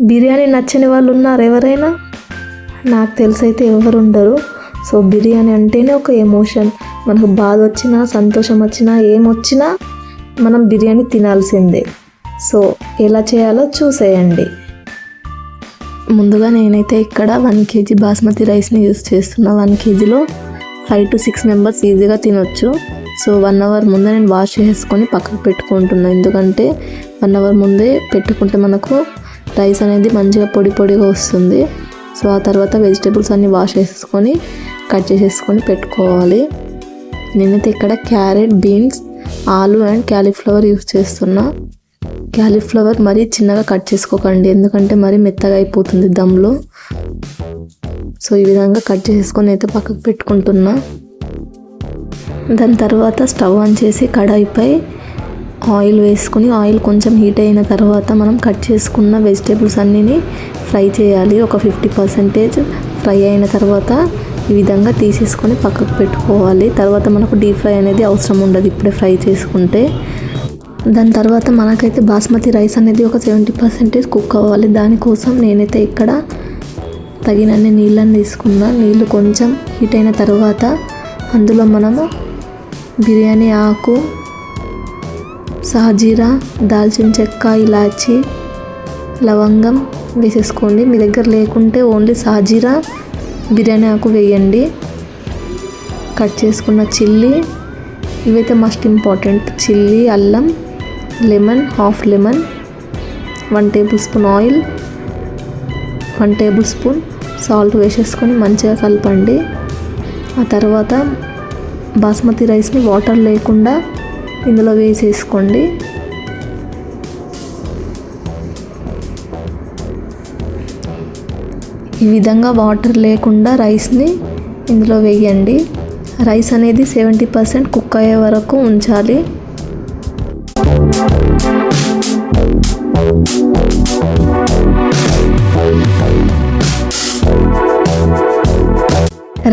బిర్యానీ నచ్చని వాళ్ళు ఉన్నారు ఎవరైనా? నాకు తెలిసి అయితే ఎవరు ఉండరు సో బిర్యానీ అంటేనే ఒక ఎమోషన్. మనకు బాధ వచ్చినా సంతోషం వచ్చినా ఏమొచ్చినా మనం బిర్యానీ తినాల్సిందే. సో ఎలా చేయాలో చూసేయండి. ముందుగా నేనైతే ఇక్కడ వన్ కేజీ బాస్మతి రైస్ని యూస్ చేస్తున్నా. వన్ కేజీలో ఫైవ్ టు సిక్స్ మెంబర్స్ ఈజీగా తినొచ్చు. సో వన్ అవర్ ముందే నేను వాష్ చేసుకొని పక్కకు పెట్టుకుంటున్నాను ఎందుకంటే వన్ అవర్ ముందే పెట్టుకుంటే మనకు రైస్ అనేది మంచిగా పొడి పొడిగా వస్తుంది. సో ఆ తర్వాత వెజిటేబుల్స్ అన్నీ వాష్ చేసుకొని కట్ చేసేసుకొని పెట్టుకోవాలి. నేనైతే ఇక్కడ క్యారెట్ బీన్స్ ఆలు అండ్ క్యాలీఫ్లవర్ యూస్ చేస్తున్నా. క్యాలీఫ్లవర్ మరీ చిన్నగా కట్ చేసుకోకండి. ఎందుకంటే మరీ మెత్తగా అయిపోతుంది దమ్లో. సో ఈ విధంగా కట్ చేసుకొని అయితే పక్కకు పెట్టుకుంటున్నా. దాని తర్వాత స్టవ్ ఆన్ చేసి కడాయిపై ఆయిల్ వేసుకుని ఆయిల్ కొంచెం హీట్ అయిన తర్వాత మనం కట్ చేసుకున్న వెజిటేబుల్స్ అన్నిని ఫ్రై చేయాలి. ఒక ఫిఫ్టీ పర్సెంటేజ్ ఫ్రై అయిన తర్వాత ఈ విధంగా తీసేసుకొని పక్కకు పెట్టుకోవాలి. తర్వాత మనకు డీప్ ఫ్రై అనేది అవసరం ఉండదు ఇప్పుడే ఫ్రై చేసుకుంటే. దాని తర్వాత మనకైతే బాస్మతి రైస్ అనేది ఒక సెవెంటీ పర్సెంటేజ్ కుక్ అవ్వాలి. దానికోసం నేనైతే ఇక్కడ తగినన్ని నీళ్ళని తీసుకున్నా. నీళ్ళు కొంచెం హీట్ అయిన తర్వాత అందులో మనము బిర్యానీ ఆకు సాజీరా దాల్చిన చెక్క ఇలాచి లవంగం వేసేసుకోండి. మీ దగ్గర లేకుంటే ఓన్లీ సాజీరా బిర్యానీ ఆకు వేయండి. కట్ చేసుకున్న చిల్లీ ఇవైతే మస్ట్ ఇంపార్టెంట్ చిల్లీ అల్లం lemon half lemon one tablespoon oil one tablespoon salt వేసేసుకొని మంచిగా కలపండి. ఆ తర్వాత బాస్మతి రైస్ని వాటర్ లేకుండా ఇందులో వేసేసుకోండి. ఈ విధంగా వాటర్ లేకుండా రైస్ని ఇందులో వేయండి. రైస్ అనేది సెవెంటీ పర్సెంట్ కుక్ అయ్యే వరకు ఉంచాలి.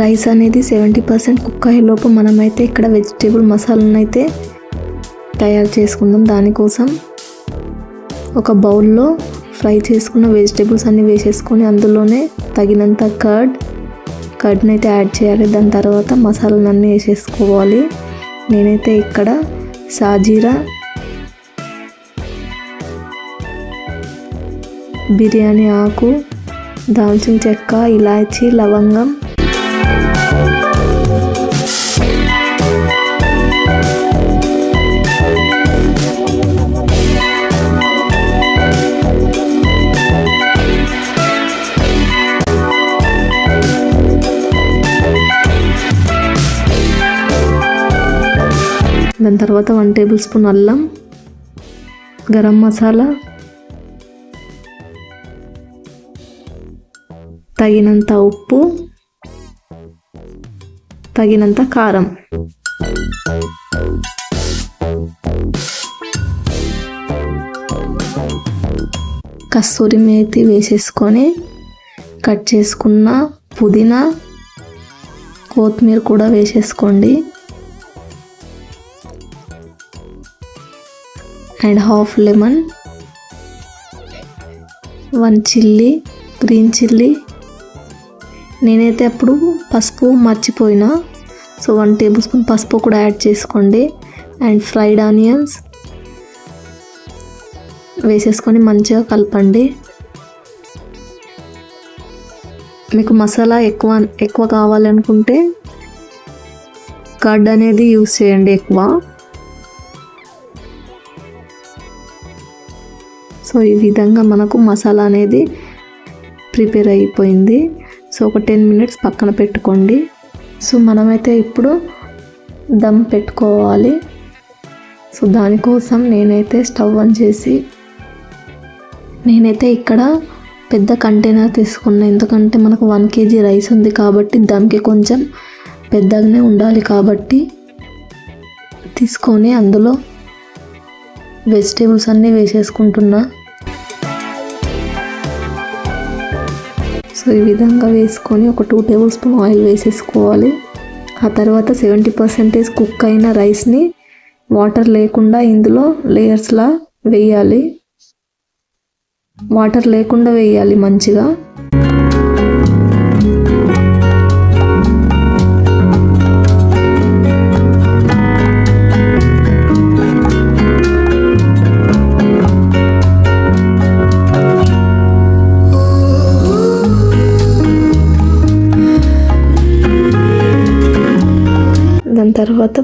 రైస్ అనేది సెవెంటీ పర్సెంట్ కుక్ అయ్యేలోపు మనమైతే ఇక్కడ వెజిటేబుల్ మసాలాను అయితే తయారు చేసుకుందాం దానికోసం. ఒక బౌల్లో ఫ్రై చేసుకున్న వెజిటేబుల్స్ అన్నీ వేసేసుకొని అందులోనే తగినంత కర్డ్ కర్డ్ని అయితే యాడ్ చేయాలి. దాని తర్వాత మసాలాలు అన్నీ వేసేసుకోవాలి. నేనైతే ఇక్కడ సాజీరా బిర్యానీ ఆకు దాల్చిన చెక్క ఇలాచీ లవంగం దాని తర్వాత వన్ టేబుల్ స్పూన్ అల్లం గరం మసాలా తగినంత ఉప్పు తగినంత కారం. కస్తూరి మేతి వేసేసుకొని కట్ చేసుకున్న పుదీనా కొత్తిమీర కూడా వేసేసుకోండి. And half lemon one chilli green chilli. నేనైతే అప్పుడు పసుపు మర్చిపోయినా. సో వన్ టేబుల్ స్పూన్ పసుపు కూడా యాడ్ చేసుకోండి. అండ్ ఫ్రైడ్ ఆనియన్స్ వేసేసుకొని మంచిగా కలపండి. మీకు మసాలా ఎక్కువ ఎక్కువ కావాలనుకుంటే కర్డ్ అనేది యూస్ చేయండి ఎక్కువ. సో ఈ విధంగా మనకు మసాలా అనేది ప్రిపేర్ అయిపోయింది. సో ఒక టెన్ మినిట్స్ పక్కన పెట్టుకోండి. సో మనమైతే ఇప్పుడు దమ్ పెట్టుకోవాలి. సో దానికోసం నేనైతే స్టవ్ ఆన్ చేసి నేనైతే ఇక్కడ పెద్ద కంటైనర్ తీసుకున్నా. ఎందుకంటే మనకు వన్ కేజీ రైస్ ఉంది కాబట్టి దమ్కి కొంచెం పెద్దగానే ఉండాలి కాబట్టి తీసుకొని అందులో వెజిటేబుల్స్ అన్నీ వేసేసుకుంటున్నా. సో ఈ విధంగా వేసుకొని ఒక టూ టేబుల్ స్పూన్ ఆయిల్ వేసేసుకోవాలి. ఆ తర్వాత సెవెంటీ పర్సెంటేజ్ కుక్ అయిన రైస్ని వాటర్ లేకుండా ఇందులో లేయర్స్లా వేయాలి. వాటర్ లేకుండా వేయాలి మంచిగా.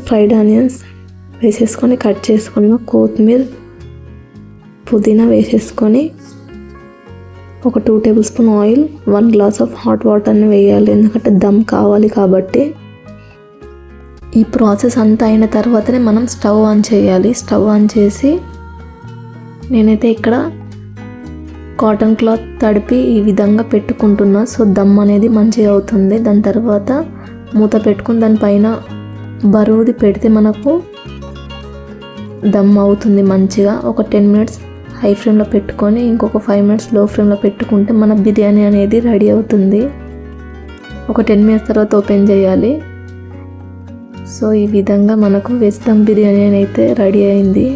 ఫ్రైడ్ ఆనియన్స్ వేసేసుకొని కట్ చేసుకున్న కొత్తిమీర పుదీనా వేసేసుకొని ఒక two tablespoon oil one glass of hot వాటర్ని వేయాలి. ఎందుకంటే దమ్ కావాలి కాబట్టి. ఈ ప్రాసెస్ అంతా అయిన తర్వాతనే మనం స్టవ్ ఆన్ చేయాలి. స్టవ్ ఆన్ చేసి నేనైతే ఇక్కడ కాటన్ క్లాత్ తడిపి ఈ విధంగా పెట్టుకుంటున్నా. సో దమ్ అనేది మంచిగా అవుతుంది. దాని తర్వాత మూత పెట్టుకుని దానిపైన బరువుది పెడితే మనకు దమ్ అవుతుంది మంచిగా. ఒక టెన్ మినిట్స్ హై ఫ్లేమ్లో పెట్టుకొని ఇంకొక ఫైవ్ మినిట్స్లో ఫ్లేమ్లో పెట్టుకుంటే మన బిర్యానీ అనేది రెడీ అవుతుంది. ఒక టెన్ మినిట్స్ తర్వాత ఓపెన్ చేయాలి. సో ఈ విధంగా మనకు వెజ్ దమ్ బిర్యానీ అయితే రెడీ అయింది.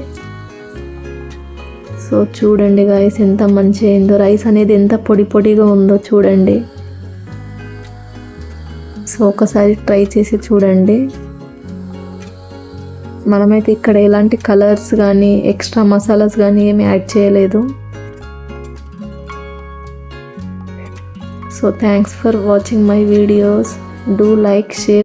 సో చూడండి గాయస్ ఎంత మంచిగా అయిందో. రైస్ అనేది ఎంత పొడి పొడిగా ఉందో చూడండి. సో ఒకసారి ట్రై చేసి చూడండి. మనమైతే ఇక్కడ ఎలాంటి కలర్స్ కానీ ఎక్స్ట్రా మసాలాస్ కానీ ఏమి యాడ్ చేయలేదు. So thanks for watching my videos do like share